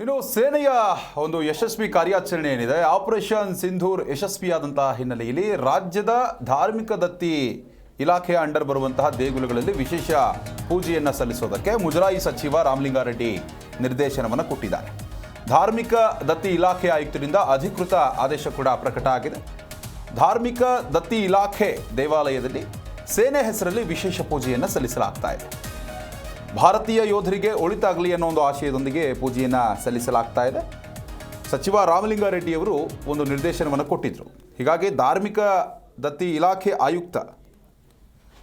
ಇನ್ನು ಸೇನೆಯ ಒಂದು ಯಶಸ್ವಿ ಕಾರ್ಯಾಚರಣೆ ಏನಿದೆ? ಆಪರೇಷನ್ ಸಿಂಧೂರ್ ಯಶಸ್ವಿಯಾದಂತಹ ಹಿನ್ನೆಲೆಯಲ್ಲಿ ರಾಜ್ಯದ ಧಾರ್ಮಿಕ ದತ್ತಿ ಇಲಾಖೆಯ ಅಂಡರ್ ಬರುವಂತಹ ದೇಗುಲಗಳಲ್ಲಿ ವಿಶೇಷ ಪೂಜೆಯನ್ನು ಸಲ್ಲಿಸೋದಕ್ಕೆ ಮುಜರಾಯಿ ಸಚಿವ ರಾಮಲಿಂಗಾರೆಡ್ಡಿ ನಿರ್ದೇಶನವನ್ನು ಕೊಟ್ಟಿದ್ದಾರೆ. ಧಾರ್ಮಿಕ ದತ್ತಿ ಇಲಾಖೆ ಆಯುಕ್ತರಿಂದ ಅಧಿಕೃತ ಆದೇಶ ಕೂಡ ಪ್ರಕಟ ಆಗಿದೆ. ಧಾರ್ಮಿಕ ದತ್ತಿ ಇಲಾಖೆ ದೇವಾಲಯದಲ್ಲಿ ಸೇನೆ ಹೆಸರಲ್ಲಿ ವಿಶೇಷ ಪೂಜೆಯನ್ನು ಸಲ್ಲಿಸಲಾಗ್ತಾ ಇದೆ. ಭಾರತೀಯ ಯೋಧರಿಗೆ ಒಳಿತಾಗಲಿ ಅನ್ನೋ ಒಂದು ಆಶಯದೊಂದಿಗೆ ಪೂಜೆಯನ್ನು ಸಲ್ಲಿಸಲಾಗ್ತಾ ಇದೆ. ಸಚಿವ ರಾಮಲಿಂಗಾರೆಡ್ಡಿಯವರು ಒಂದು ನಿರ್ದೇಶನವನ್ನು ಕೊಟ್ಟಿದ್ದರು ಹೀಗಾಗಿ ಧಾರ್ಮಿಕ ದತ್ತಿ ಇಲಾಖೆ ಆಯುಕ್ತ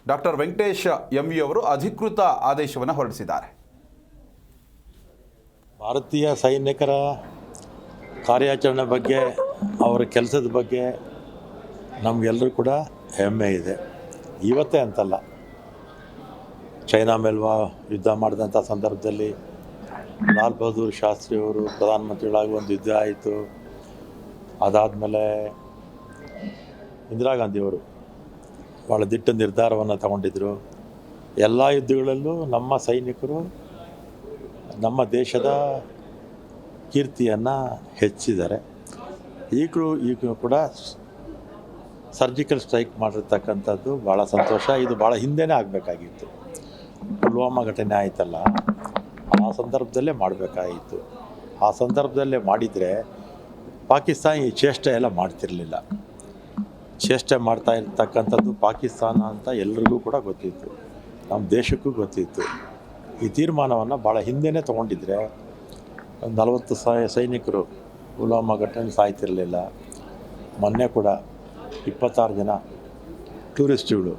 ಡಾಕ್ಟರ್ ವೆಂಕಟೇಶ್ ಎಂ ವಿ ಅವರು ಅಧಿಕೃತ ಆದೇಶವನ್ನು ಹೊರಡಿಸಿದ್ದಾರೆ. ಭಾರತೀಯ ಸೈನಿಕರ ಕಾರ್ಯಾಚರಣೆ ಬಗ್ಗೆ, ಅವರ ಕೆಲಸದ ಬಗ್ಗೆ ನಮಗೆಲ್ಲರೂ ಕೂಡ ಹೆಮ್ಮೆ ಇದೆ. ಇವತ್ತೇ ಅಂತಲ್ಲ. ಚೈನಾ ಮೇಲ್ವಾ ಯುದ್ಧ ಮಾಡಿದಂಥ ಸಂದರ್ಭದಲ್ಲಿ ಲಾಲ್ ಬಹದ್ದೂರ್ ಶಾಸ್ತ್ರಿಯವರು ಪ್ರಧಾನಮಂತ್ರಿಗಳಾಗಿ ಒಂದು ಯುದ್ಧ ಆಯಿತು. ಅದಾದಮೇಲೆ ಇಂದಿರಾ ಗಾಂಧಿಯವರು ಭಾಳ ದಿಟ್ಟ ನಿರ್ಧಾರವನ್ನು ತಗೊಂಡಿದ್ದರು ಎಲ್ಲ ಯುದ್ಧಗಳಲ್ಲೂ ನಮ್ಮ ಸೈನಿಕರು ನಮ್ಮ ದೇಶದ ಕೀರ್ತಿಯನ್ನು ಹೆಚ್ಚಿದ್ದಾರೆ. ಈಗಲೂ ಈಗ ಕೂಡ ಸರ್ಜಿಕಲ್ ಸ್ಟ್ರೈಕ್ ಮಾಡಿರ್ತಕ್ಕಂಥದ್ದು ಭಾಳ ಸಂತೋಷ. ಇದು ಭಾಳ ಹಿಂದೆನೇ ಆಗಬೇಕಾಗಿತ್ತು. ಪುಲ್ವಾಮಾ ಘಟನೆ ಆಯಿತಲ್ಲ, ಆ ಸಂದರ್ಭದಲ್ಲೇ ಮಾಡಬೇಕಾಗಿತ್ತು ಆ ಸಂದರ್ಭದಲ್ಲೇ ಮಾಡಿದರೆ ಪಾಕಿಸ್ತಾನ ಈ ಚೇಷ್ಟೆ ಎಲ್ಲ ಮಾಡ್ತಿರಲಿಲ್ಲ. ಚೇಷ್ಟೆ ಮಾಡ್ತಾ ಇರ್ತಕ್ಕಂಥದ್ದು ಪಾಕಿಸ್ತಾನ ಅಂತ ಎಲ್ರಿಗೂ ಕೂಡ ಗೊತ್ತಿತ್ತು. ನಮ್ಮ ದೇಶಕ್ಕೂ ಗೊತ್ತಿತ್ತು. ಈ ತೀರ್ಮಾನವನ್ನು ಭಾಳ ಹಿಂದೆನೇ ತೊಗೊಂಡಿದ್ರೆ ಒಂದು ನಲವತ್ತು ಸೈನಿಕರು ಪುಲ್ವಾಮಾ ಘಟನೆ ಸಾಯ್ತಿರಲಿಲ್ಲ. ಮೊನ್ನೆ ಕೂಡ ಇಪ್ಪತ್ತಾರು ಜನ ಟೂರಿಸ್ಟ್ಗಳು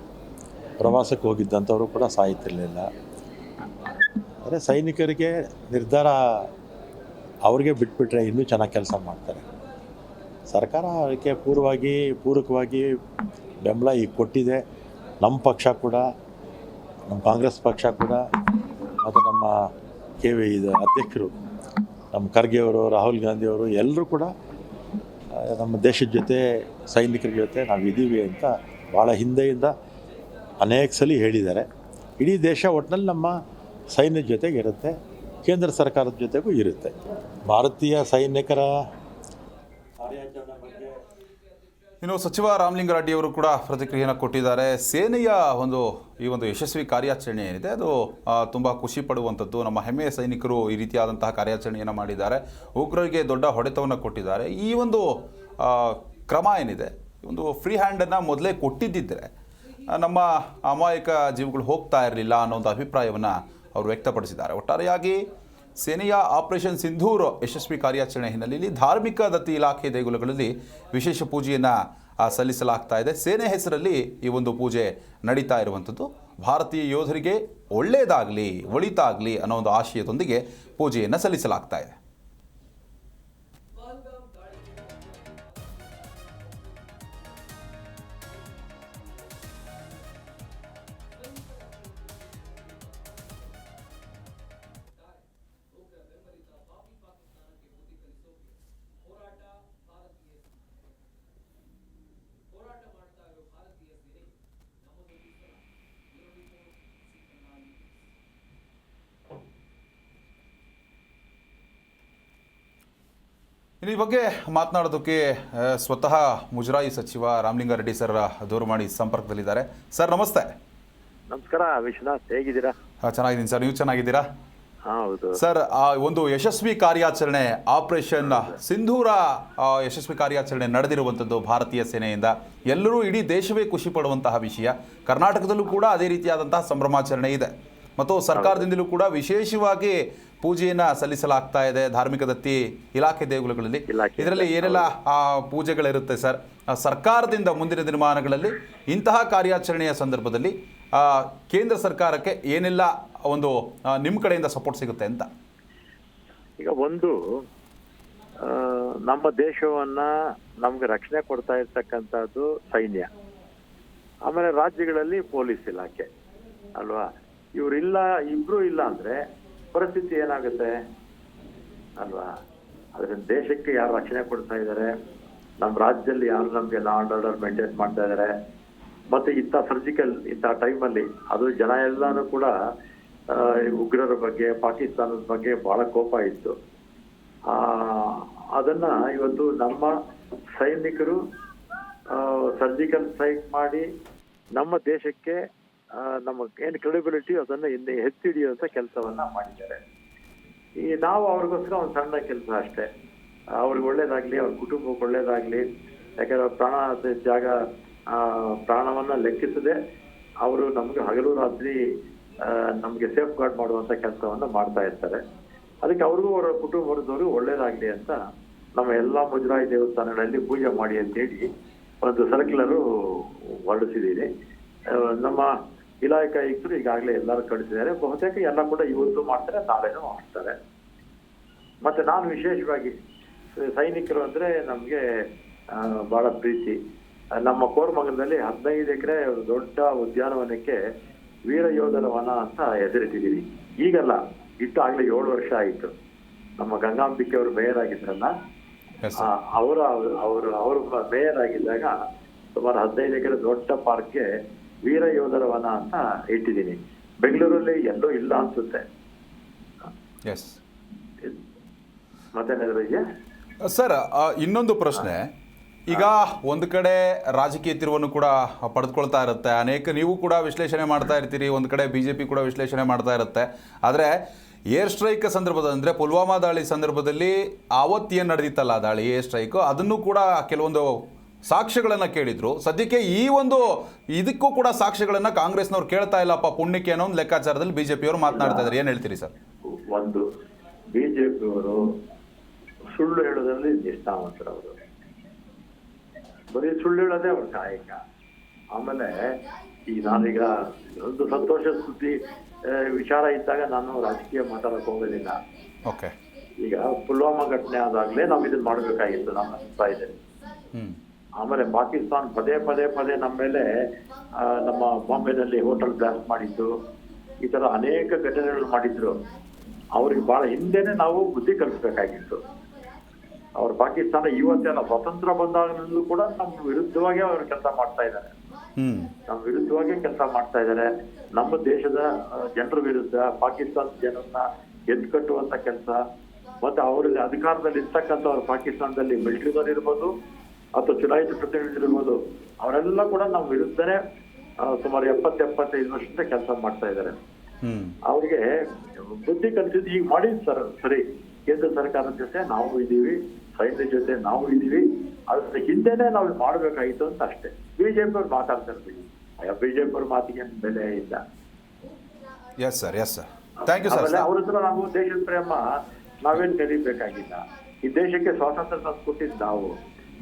ಪ್ರವಾಸಕ್ಕೆ ಹೋಗಿದ್ದಂಥವರು ಕೂಡ ಸಾಯ್ತಿರಲಿಲ್ಲ. ಅಂದರೆ ಸೈನಿಕರಿಗೆ ನಿರ್ಧಾರ ಅವ್ರಿಗೆ ಬಿಟ್ಬಿಟ್ರೆ ಇನ್ನೂ ಚೆನ್ನಾಗಿ ಕೆಲಸ ಮಾಡ್ತಾರೆ. ಸರ್ಕಾರ ಅದಕ್ಕೆ ಪೂರ್ವವಾಗಿ ಪೂರಕವಾಗಿ ಬೆಂಬಲ ಈಗ ಕೊಟ್ಟಿದೆ. ನಮ್ಮ ಪಕ್ಷ ಕೂಡ ನಮ್ಮ ಕಾಂಗ್ರೆಸ್ ಪಕ್ಷ ಕೂಡ, ಮತ್ತು ನಮ್ಮ ಕೆ ವಿ ಇದು ಅಧ್ಯಕ್ಷರು, ನಮ್ಮ ಖರ್ಗೆ ಅವರು, ರಾಹುಲ್ ಗಾಂಧಿ ಅವರು ಎಲ್ಲರೂ ಕೂಡ ನಮ್ಮ ದೇಶದ ಜೊತೆ ಸೈನಿಕರ ಜೊತೆ ನಾವು ಇದ್ದೀವಿ ಅಂತ ಭಾಳ ಹಿಂದೆಯಿಂದ ಅನೇಕ ಸಲ ಹೇಳಿದ್ದಾರೆ. ಇಡೀ ದೇಶ ಒಟ್ಟಿನಲ್ಲಿ ನಮ್ಮ ಸೈನ್ಯದ ಜೊತೆಗೆ ಇರುತ್ತೆ, ಕೇಂದ್ರ ಸರ್ಕಾರದ ಜೊತೆಗೂ ಇರುತ್ತೆ. ಭಾರತೀಯ ಸೈನಿಕರ ಇನ್ನು ಸಚಿವ ರಾಮಲಿಂಗಾರೆಡ್ಡಿ ಅವರು ಕೂಡ ಪ್ರತಿಕ್ರಿಯೆಯನ್ನು ಕೊಟ್ಟಿದ್ದಾರೆ. ಸೇನೆಯ ಒಂದು, ಈ ಒಂದು ಯಶಸ್ವಿ ಕಾರ್ಯಾಚರಣೆ ಏನಿದೆ, ಅದು ತುಂಬ ಖುಷಿ ಪಡುವಂಥದ್ದು. ನಮ್ಮ ಹೆಮ್ಮೆಯ ಸೈನಿಕರು ಈ ರೀತಿಯಾದಂತಹ ಕಾರ್ಯಾಚರಣೆಯನ್ನು ಮಾಡಿದ್ದಾರೆ. ಉಗ್ರರಿಗೆ ದೊಡ್ಡ ಹೊಡೆತವನ್ನು ಕೊಟ್ಟಿದ್ದಾರೆ. ಈ ಒಂದು ಕ್ರಮ ಏನಿದೆ ಒಂದು ಫ್ರೀ ಹ್ಯಾಂಡನ್ನು ಮೊದಲೇ ಕೊಟ್ಟಿದ್ದಿದ್ದರೆ ನಮ್ಮ ಅಮಾಯಕ ಜೀವಗಳು ಹೋಗ್ತಾ ಇರಲಿಲ್ಲ ಅನ್ನೋ ಒಂದು ಅಭಿಪ್ರಾಯವನ್ನು ಅವರು ವ್ಯಕ್ತಪಡಿಸಿದ್ದಾರೆ. ಒಟ್ಟಾರೆಯಾಗಿ ಸೇನೆಯ ಆಪರೇಷನ್ ಸಿಂಧೂರ್ ಯಶಸ್ವಿ ಕಾರ್ಯಾಚರಣೆ ಹಿನ್ನೆಲೆಯಲ್ಲಿ ಧಾರ್ಮಿಕ ದತ್ತಿ ಇಲಾಖೆ ದೇಗುಲಗಳಲ್ಲಿ ವಿಶೇಷ ಪೂಜೆಯನ್ನು ಸಲ್ಲಿಸಲಾಗ್ತಾ ಇದೆ. ಸೇನೆ ಹೆಸರಲ್ಲಿ ಈ ಒಂದು ಪೂಜೆ ನಡೀತಾ ಇರುವಂಥದ್ದು. ಭಾರತೀಯ ಯೋಧರಿಗೆ ಒಳ್ಳೆಯದಾಗಲಿ ಒಳಿತಾಗಲಿ ಅನ್ನೋ ಒಂದು ಆಶಯದೊಂದಿಗೆ ಪೂಜೆಯನ್ನು ಸಲ್ಲಿಸಲಾಗ್ತಾ ಇದೆ. ಇನ್ನು ಈ ಬಗ್ಗೆ ಮಾತನಾಡೋದಕ್ಕೆ ಸ್ವತಃ ಮುಜರಾಯಿ ಸಚಿವ ರಾಮಲಿಂಗಾರೆಡ್ಡಿ ಸರ್ ದೂರವಾಣಿ ಸಂಪರ್ಕದಲ್ಲಿದ್ದಾರೆ. ಸರ್ ನಮಸ್ತೆ. ನಮಸ್ಕಾರ ವಿಶ್ವನಾಥ್ ಹೇಗಿದ್ದೀರಾ? ಚೆನ್ನಾಗಿದ್ದೀನಿ ಸರ್. ನೀವು ಚೆನ್ನಾಗಿದ್ದೀರಾ? ಸರ್ ಆ ಒಂದು ಯಶಸ್ವಿ ಕಾರ್ಯಾಚರಣೆ ಆಪರೇಷನ್ ಸಿಂಧೂರ ಯಶಸ್ವಿ ಕಾರ್ಯಾಚರಣೆ ನಡೆದಿರುವಂಥದ್ದು ಭಾರತೀಯ ಸೇನೆಯಿಂದ. ಎಲ್ಲರೂ ಇಡೀ ದೇಶವೇ ಖುಷಿ ಪಡುವಂತಹ ವಿಷಯ. ಕರ್ನಾಟಕದಲ್ಲೂ ಕೂಡ ಅದೇ ರೀತಿಯಾದಂತಹ ಸಂಭ್ರಮಾಚರಣೆ ಇದೆ. ಮತ್ತು ಸರ್ಕಾರದಿಂದಲೂ ಕೂಡ ವಿಶೇಷವಾಗಿ ಪೂಜೆಯನ್ನ ಸಲ್ಲಿಸಲಾಗ್ತಾ ಇದೆ ಧಾರ್ಮಿಕ ದತ್ತಿ ಇಲಾಖೆ ದೇಗುಲಗಳಲ್ಲಿ. ಇದರಲ್ಲಿ ಏನೆಲ್ಲ ಪೂಜೆಗಳಿರುತ್ತೆ ಸರ್? ಸರ್ಕಾರದಿಂದ ಮುಂದಿನ ದಿನಮಾನಗಳಲ್ಲಿ ಇಂತಹ ಕಾರ್ಯಾಚರಣೆಯ ಸಂದರ್ಭದಲ್ಲಿ ಕೇಂದ್ರ ಸರ್ಕಾರಕ್ಕೆ ಏನೆಲ್ಲ ಒಂದು ನಿಮ್ಮ ಕಡೆಯಿಂದ ಸಪೋರ್ಟ್ ಸಿಗುತ್ತೆ ಅಂತ? ಈಗ ಒಂದು ನಮ್ಮ ದೇಶವನ್ನ ನಮ್ಗೆ ರಕ್ಷಣೆ ಕೊಡ್ತಾ ಇರ್ತಕ್ಕಂಥದ್ದು ಸೈನ್ಯ. ಆಮೇಲೆ ರಾಜ್ಯಗಳಲ್ಲಿ ಪೊಲೀಸ್ ಇಲಾಖೆ ಅಲ್ವಾ? ಇವರಿಲ್ಲ, ಇಬ್ರು ಇಲ್ಲ ಅಂದ್ರೆ ಪರಿಸ್ಥಿತಿ ಏನಾಗುತ್ತೆ? ಅಲ್ವಾ? ಅದರಿಂದ ದೇಶಕ್ಕೆ ಯಾರು ರಕ್ಷಣೆ ಕೊಡ್ತಾ ಇದ್ದಾರೆ? ನಮ್ಮ ರಾಜ್ಯದಲ್ಲಿ ಯಾರು ನಮ್ಗೆ ಲಾ ಅಂಡ್ ಆರ್ಡರ್ ಮೇಂಟೈನ್ ಮಾಡ್ತಾ ಇದ್ದಾರೆ? ಮತ್ತೆ ಇಂಥ ಸರ್ಜಿಕಲ್ ಇಂಥ ಟೈಮಲ್ಲಿ ಅದು ಜನ ಎಲ್ಲಾನು ಕೂಡ ಉಗ್ರರ ಬಗ್ಗೆ, ಪಾಕಿಸ್ತಾನದ ಬಗ್ಗೆ ಬಹಳ ಕೋಪ ಇತ್ತು. ಅದನ್ನ ಇವತ್ತು ನಮ್ಮ ಸೈನಿಕರು ಸರ್ಜಿಕಲ್ ಸ್ಟ್ರೈಕ್ ಮಾಡಿ ನಮ್ಮ ದೇಶಕ್ಕೆ ನಮ್ಮ ಏನು ಕ್ರೆಡಿಬಿಲಿಟಿ ಅದನ್ನು ಹಿಂದೆ ಎತ್ತಿ ಹಿಡಿಯುವಂಥ ಕೆಲಸವನ್ನ ಮಾಡಿದ್ದಾರೆ. ಈ ನಾವು ಅವ್ರಿಗೋಸ್ಕರ ಒಂದು ಸಣ್ಣ ಕೆಲಸ ಅಷ್ಟೇ. ಅವ್ರಿಗೆ ಒಳ್ಳೇದಾಗಲಿ, ಅವ್ರ ಕುಟುಂಬಕ್ಕೆ ಒಳ್ಳೇದಾಗಲಿ, ಯಾಕಂದ್ರೆ ಪ್ರಾಣ ಜಾಗ ಪ್ರಾಣವನ್ನ ಲೆಕ್ಕಿಸದೆ ಅವರು ನಮಗೆ ಹಗಲು ರಾತ್ರಿ ನಮಗೆ ಸೇಫ್ ಗಾರ್ಡ್ ಮಾಡುವಂಥ ಕೆಲಸವನ್ನ ಮಾಡ್ತಾ ಇರ್ತಾರೆ. ಅದಕ್ಕೆ ಅವ್ರಿಗೂ ಅವರ ಕುಟುಂಬದವರು ಒಳ್ಳೇದಾಗಲಿ ಅಂತ ನಮ್ಮ ಎಲ್ಲ ಮುಜರಾಯಿ ದೇವಸ್ಥಾನಗಳಲ್ಲಿ ಪೂಜೆ ಮಾಡಿ ಅಂತೇಳಿ ಒಂದು ಸರ್ಕ್ಯುಲರು ಹೊರಡಿಸಿದ್ದೀನಿ ನಮ್ಮ ಇಲಾಖೆ ಆಯುಕ್ತರು ಈಗಾಗಲೇ ಎಲ್ಲರೂ ಕಳಿಸಿದ್ದಾರೆ. ಬಹುತೇಕ ಎಲ್ಲ ಕೂಡ ಇವತ್ತು ಮಾಡ್ತಾರೆ ನಾಳೆನೂ ಮಾಡ್ತಾರೆ. ಮತ್ತೆ ನಾನು ವಿಶೇಷವಾಗಿ ಸೈನಿಕರು ಅಂದ್ರೆ ನಮಗೆ ಬಹಳ ಪ್ರೀತಿ. ನಮ್ಮ ಕೋರ್ಮಂಗಲದಲ್ಲಿ ಹದಿನೈದು ಎಕರೆ ದೊಡ್ಡ ಉದ್ಯಾನವನಕ್ಕೆ ವೀರ ಯೋಧರ ವನ ಅಂತ ಹೆಸರಿಟ್ಟಿದ್ದೀವಿ. ಈಗಲ್ಲ ಇಟ್ಟು ಆಗಲೇ ಏಳು ವರ್ಷ ಆಯಿತು. ನಮ್ಮ ಗಂಗಾಂಬಿಕೆ ಅವರು ಮೇಯರ್ ಆಗಿದ್ರಲ್ಲ ಅವರ ಅವರು ಅವರು ಮೇಯರ್ ಆಗಿದ್ದಾಗ ಸುಮಾರು ಹದಿನೈದು ಎಕರೆ ದೊಡ್ಡ ಪಾರ್ಕ್ಗೆ ವೀರ ಯೋಧರ ವನ ಅಂತ ಇಟ್ಟಿದ್ದೀನಿ. ಬೆಂಗಳೂರಲ್ಲಿ ಎಲ್ಲೋ ಇಲ್ಲ ಅನ್ಸುತ್ತೆ. ಎಸ್ ಮತ್ತೇನಾದ್ರು ಇದೆಯಾ? ಸರ್ ಇನ್ನೊಂದು ಪ್ರಶ್ನೆ. ಈಗ ಒಂದು ಕಡೆ ರಾಜಕೀಯ ತಿರುವನ್ನು ಕೂಡ ಪಡೆದುಕೊಳ್ತಾ ಇರುತ್ತೆ. ಅನೇಕ ನೀವು ಕೂಡ ವಿಶ್ಲೇಷಣೆ ಮಾಡ್ತಾ ಇರ್ತೀರಿ. ಒಂದು ಕಡೆ ಬಿ ಜೆ ಪಿ ಕೂಡ ವಿಶ್ಲೇಷಣೆ ಮಾಡ್ತಾ ಇರುತ್ತೆ. ಆದರೆ ಏರ್ ಸ್ಟ್ರೈಕ್ ಸಂದರ್ಭದ ಅಂದರೆ ಪುಲ್ವಾಮಾ ದಾಳಿ ಸಂದರ್ಭದಲ್ಲಿ ಆವತ್ತೇನು ನಡೆದಿತ್ತಲ್ಲ ದಾಳಿ ಏರ್ ಸ್ಟ್ರೈಕು? ಅದನ್ನು ಕೂಡ ಕೆಲವೊಂದು ಸಾಕ್ಷ್ಯಗಳನ್ನು ಕೇಳಿದ್ರು. ಸದ್ಯಕ್ಕೆ ಈ ಒಂದು ಇದಕ್ಕೂ ಕೂಡ ಸಾಕ್ಷ್ಯಗಳನ್ನು ಕಾಂಗ್ರೆಸ್ನವ್ರು ಕೇಳ್ತಾ ಇಲ್ಲಪ್ಪ ಪುಣ್ಯಕ್ಕೆ ಅನ್ನೋ ಒಂದು ಲೆಕ್ಕಾಚಾರದಲ್ಲಿ ಬಿಜೆಪಿಯವರು ಮಾತನಾಡ್ತಾ ಇದ್ದಾರೆ ಏನು ಹೇಳ್ತೀರಿ ಸರ್? ಒಂದು ಬಿಜೆಪಿಯವರು ಸುಳ್ಳು ಹೇಳೋದ್ರಲ್ಲಿ ನಿಷ್ಠಾವಂತರವರು ಅವರು. ಬರೀ ಸುಳ್ಳು ಹೇಳೋದೇ ಅವ್ರ ಕಾಯಕ ಆಮೇಲೆ ಈ ನಾನೀಗ ಒಂದು ಸಂತೋಷ ಸುದ್ದಿ ವಿಚಾರ ಇದ್ದಾಗ ನಾನು ರಾಜಕೀಯ ಮಾತಾಡಕ್ಕೆ ಹೋಗೋದಿಲ್ಲ. ಓಕೆ ಈಗ ಪುಲ್ವಾಮಾ ಘಟನೆ ಆದಾಗಲೇ ನಾವು ಇದನ್ನ ಮಾಡಬೇಕಾಗಿತ್ತು ನಾನು ಅನಿಸ್ತಾ ಇದ್ದೇನೆ ಆಮೇಲೆ ಪಾಕಿಸ್ತಾನ್ ಪದೇ ಪದೇ ಪದೇ ನಮ್ಮ ಮೇಲೆ ನಮ್ಮ ಬಾಂಬೆನಲ್ಲಿ ಹೋಟೆಲ್ ಬ್ಲಾಸ್ಟ್ ಮಾಡಿದ್ದು ಈ ತರ ಅನೇಕ ಘಟನೆಗಳು ಮಾಡಿದ್ರು. ಅವ್ರಿಗೆ ಬಹಳ ಹಿಂದೆನೆ ನಾವು ಬುದ್ಧಿ ಕಲಿಸ್ಬೇಕಾಗಿತ್ತು ಅವ್ರು ಪಾಕಿಸ್ತಾನ ಇವತ್ತೆಲ್ಲ ಸ್ವತಂತ್ರ ಬಂದಾಗಲೂ ಕೂಡ ನಮ್ಮ ವಿರುದ್ಧವಾಗಿ ಅವರು ಕೆಲಸ ಮಾಡ್ತಾ ಇದ್ದಾರೆ. ನಮ್ ನಮ್ಮ ವಿರುದ್ಧವಾಗಿ ಕೆಲಸ ಮಾಡ್ತಾ ಇದ್ದಾರೆ. ನಮ್ಮ ದೇಶದ ಜನರ ವಿರುದ್ಧ ಪಾಕಿಸ್ತಾನ ಜನರನ್ನ ಎದ್ದು ಕಟ್ಟುವಂತ ಕೆಲಸ ಮತ್ತೆ ಅವರಲ್ಲಿ ಅಧಿಕಾರದಲ್ಲಿ ಇರ್ತಕ್ಕಂಥವ್ರು ಪಾಕಿಸ್ತಾನದಲ್ಲಿ ಮಿಲಿಟರಿದವ್ರು ಇರ್ಬೋದು ಅಥವಾ ಚುನಾಯಿತ ಪ್ರತಿನಿಧಿಗಳಿರ್ಬೋದು ಅವರೆಲ್ಲ ಕೂಡ ನಮ್ಮ ವಿರುದ್ಧನೇ ಸುಮಾರು ಎಪ್ಪತ್ತು ಎಪ್ಪತ್ತೈದು ವರ್ಷದಿಂದ ಕೆಲಸ ಮಾಡ್ತಾ ಇದ್ದಾರೆ. ಅವ್ರಿಗೆ ಬುದ್ಧಿ ಕಲಿಸಿದ್ದು ಈಗ ಮಾಡಿದ್ ಸರ್ ಸರಿ. ಕೇಂದ್ರ ಸರ್ಕಾರದ ಜೊತೆ ನಾವು ಇದ್ದೀವಿ ಸೈನ್ಯ ಜೊತೆ ನಾವು ಇದ್ದೀವಿ. ಅದ್ರ ಹಿಂದೆನೆ ನಾವು ಮಾಡಬೇಕಾಯಿತು ಮಾಡ್ಬೇಕಾಗಿತ್ತು ಅಂತ ಅಷ್ಟೇ. ಬಿಜೆಪಿ ಅವ್ರು ಮಾತಾಡ್ತಾ ಇರ್ತೀವಿ ಬಿಜೆಪಿ ಅವ್ರ ಮಾತಿಗೆ ಬೆಲೆ ಇಲ್ಲ. Yes sir yes sir thank you sir ಅವ್ರ ಹತ್ರ ನಾವು ದೇಶದ ಪ್ರೇಮ ನಾವೇನ್ ಕಲಿಬೇಕಾಗಿಲ್ಲ ಈ ದೇಶಕ್ಕೆ ಸ್ವಾತಂತ್ರ್ಯ ತಂದು ಕೊಟ್ಟಿದ್ದು ನಾವು.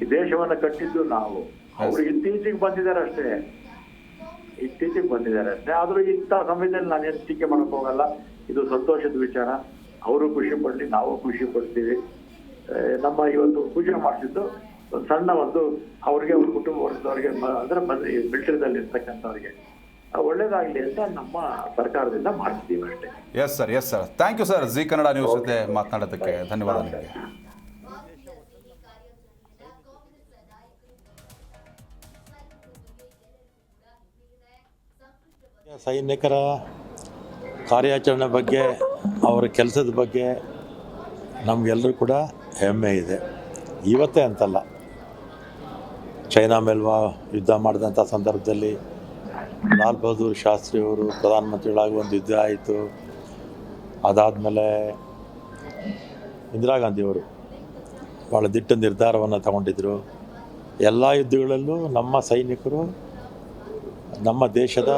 ಈ ದೇಶವನ್ನ ಕಟ್ಟಿದ್ದು ನಾವು. ಅವರು ಇತ್ತೀಚೆಗೆ ಬಂದಿದ್ದಾರೆ ಅಷ್ಟೇ. ಇತ್ತೀಚೆಗೆ ಬಂದಿದ್ದಾರೆ ಅಷ್ಟೇ. ಆದ್ರೂ ಇಂಥ ಸಮಯದಲ್ಲಿ ನಾನೇನು ಟೀಕೆ ಮಾಡಕ್ ಹೋಗಲ್ಲ. ಇದು ಸಂತೋಷದ ವಿಚಾರ. ಅವರು ಖುಷಿ ಪಡ್ಲಿ ನಾವು ಖುಷಿ ಪಡ್ತೀವಿ. ನಮ್ಮ ಇವತ್ತು ಪೂಜೆ ಮಾಡಿಸಿದ್ದು ಒಂದು ಸಣ್ಣ ಒಂದು ಅವ್ರಿಗೆ ಅವ್ರ ಕುಟುಂಬ ವರ್ಗದವ್ರಿಗೆ ಅಂದ್ರೆ ಮಿಲಿಟರಿದಲ್ಲಿ ಇರ್ತಕ್ಕಂಥವ್ರಿಗೆ. ಒಳ್ಳೇದಾಗಲಿ ಒಳ್ಳೇದಾಗ್ಲಿ ಅಂತ ನಮ್ಮ ಸರ್ಕಾರದಿಂದ ಮಾಡ್ತಿದ್ದೀವಿ ಅಷ್ಟೇ. Yes sir yes sir thank you sir Zee Kannada news ಜೊತೆ ಮಾತನಾಡೋದಕ್ಕೆ ಧನ್ಯವಾದ ನಿಮಗೆ ಸೈನಿಕರ ಕಾರ್ಯಾಚರಣೆ ಬಗ್ಗೆ, ಅವರ ಕೆಲಸದ ಬಗ್ಗೆ ನಮಗೆಲ್ಲರೂ ಕೂಡ ಹೆಮ್ಮೆ ಇದೆ. ಇವತ್ತೇ ಅಂತಲ್ಲ, ಚೈನಾ ಮೇಲ್ವಾ ಯುದ್ಧ ಮಾಡಿದಂಥ ಸಂದರ್ಭದಲ್ಲಿ ಲಾಲ್ ಬಹದ್ದೂರ್ ಶಾಸ್ತ್ರಿಯವರು ಪ್ರಧಾನಮಂತ್ರಿಗಳಾಗಿ ಒಂದು ಯುದ್ಧ ಆಯಿತು. ಅದಾದಮೇಲೆ ಇಂದಿರಾ ಗಾಂಧಿಯವರು ಭಾಳ ದಿಟ್ಟ ನಿರ್ಧಾರವನ್ನು ತಗೊಂಡಿದ್ದರು ಎಲ್ಲ ಯುದ್ಧಗಳಲ್ಲೂ ನಮ್ಮ ಸೈನಿಕರು ನಮ್ಮ ದೇಶದ